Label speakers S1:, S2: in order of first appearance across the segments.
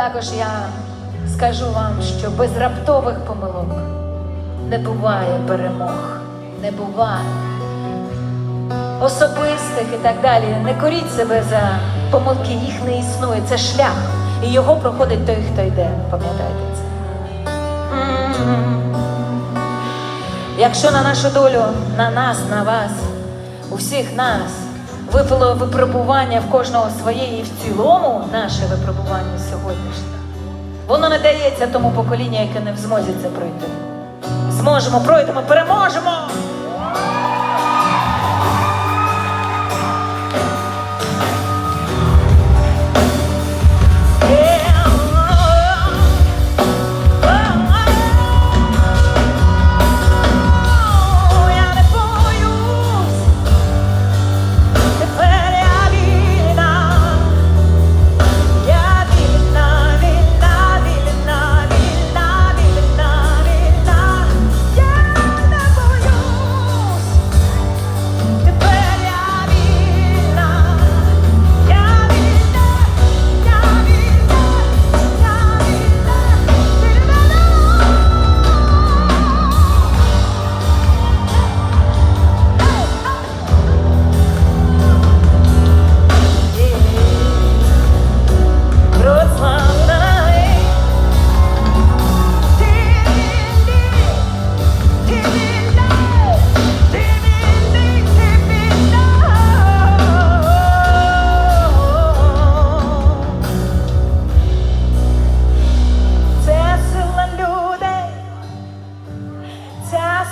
S1: також я скажу вам, що без раптових помилок не буває перемог, не буває особистих і так далі. Не коріть себе за помилки, їх не існує. Це шлях. І його проходить той, хто йде. Пам'ятайте це. Якщо на нашу долю, на нас, на вас, у всіх нас випало випробування в кожного своє і в цілому наше випробування сьогоднішнє, воно не дається тому поколінню, яке не в змозі це пройти. Зможемо, пройдемо, переможемо!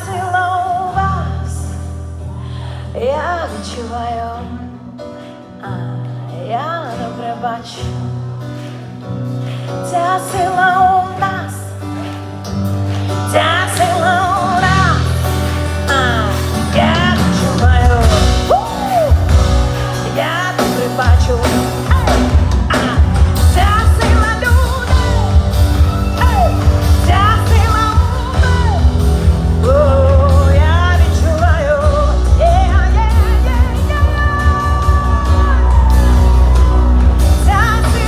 S1: Сила у вас. Я відчуваю, а я добре бачу. Ця сила